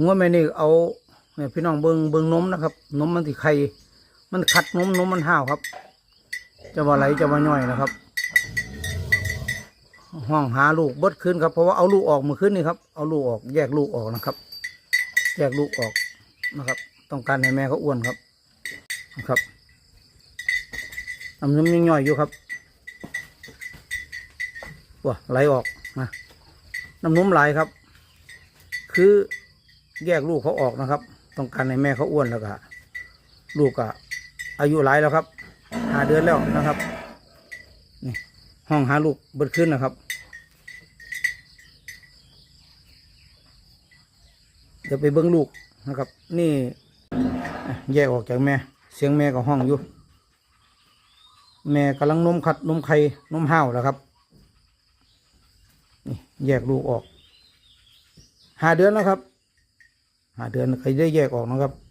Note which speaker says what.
Speaker 1: งัวแม่นี่เอาเนี่ยพี่น้องเบิงเบิงนมนะครับนมมันที่ไข่มันขัดนมนมมันห้าวครับ จะว่าไหลจะว่าย่อยนะครับ ห้องหาลูกเบิดขึ้นครับเพราะว่าเอาลูกออกมื่อคืนนี่ครับเอาลูกออกแยกลูกออกนะครับ แยกลูกออกนะครับ ต้องการให้แม่เขาอ้วนครับนะครับน้ำนมยังย่อยอยู่ครับว้าไหลออกนะน้ำนมไหลครับ คือ แยกลูกเขาออกนะครับ ต้องการให้แม่เขาอ้วนแล้วก็ลูกก็อายุหลายแล้วครับหาเดือนแล้วนะครับนี่ห้องหาลูกเบิดขึ้นนะครับ เดี๋ยวไปเบิ้งลูกนะครับ นี่แยกออกจากแม่ เสียงแม่ก็ห้องอยู่ แม่กำลังนมขัดนมไข่นมห้าวแล้วครับนี่แยกลูกออกหาเดือนแล้วครับ ห้าเดือนใครได้แยกออกนะครับ